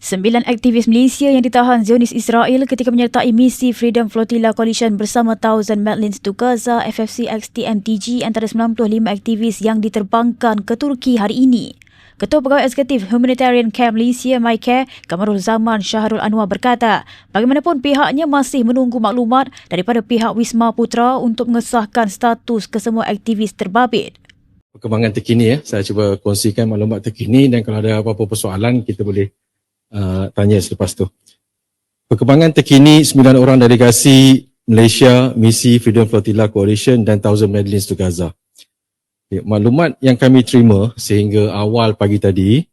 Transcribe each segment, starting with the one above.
Sembilan aktivis Malaysia yang ditahan Zionis Israel ketika menyertai misi Freedom Flotilla Coalition bersama Thousand Medlins to Gaza FFC XTMTG antara 95 aktivis yang diterbangkan ke Turki hari ini. Ketua Pegawai Eksekutif Humanitarian Camp Malaysia MyCare, Kamarul Zaman Syahrul Anwar berkata, bagaimanapun pihaknya masih menunggu maklumat daripada pihak Wisma Putra untuk mengesahkan status kesemua aktivis terbabit. Perkembangan terkini ya, saya cuba kongsikan maklumat terkini dan kalau ada apa-apa persoalan kita boleh uh, tanya selepas tu. Perkembangan terkini sembilan orang delegasi Malaysia, misi Freedom Flotilla Coalition dan Thousand Medlins to Gaza. Ya, maklumat yang kami terima sehingga awal pagi tadi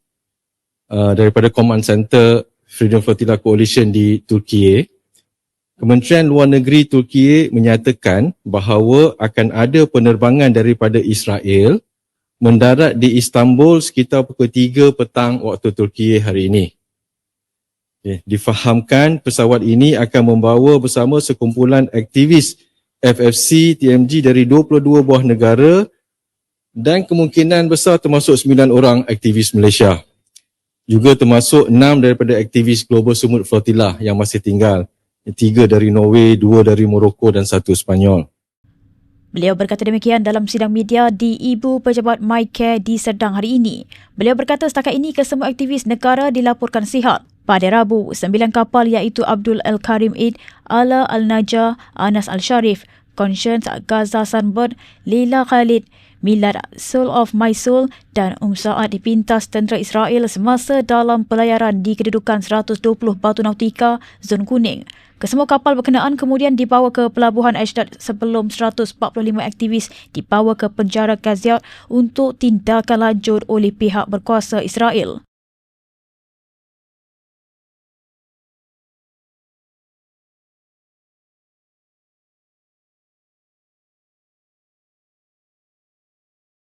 uh, daripada Command Center Freedom Flotilla Coalition di Turki, Kementerian Luar Negeri Turki menyatakan bahawa akan ada penerbangan daripada Israel mendarat di Istanbul sekitar pukul 3 petang waktu Turki hari ini. Okay. Difahamkan pesawat ini akan membawa bersama sekumpulan aktivis FFC TMG dari 22 buah negara dan kemungkinan besar termasuk 9 orang aktivis Malaysia. Juga termasuk 6 daripada aktivis Global Sumut Flotilla yang masih tinggal. Tiga dari Norway, dua dari Morocco dan satu Spanyol. Beliau berkata demikian dalam sidang media di Ibu Pejabat MyCare di Serdang hari ini. Beliau berkata setakat ini kesemua aktivis negara dilaporkan sihat. Pada Rabu, sembilan kapal iaitu Abdul Al-Karim Eid, Ala Al-Najah, Anas Al-Sharif, Conscience Gaza Sunbird, Leila Khalid, Milad Soul of My Soul dan Um Saad dipintas tentera Israel semasa dalam pelayaran di kedudukan 120 batu nautika zon kuning. Kesemua kapal berkenaan kemudian dibawa ke pelabuhan Ashdod sebelum 145 aktivis dibawa ke penjara Gaziat untuk tindakan lanjut oleh pihak berkuasa Israel.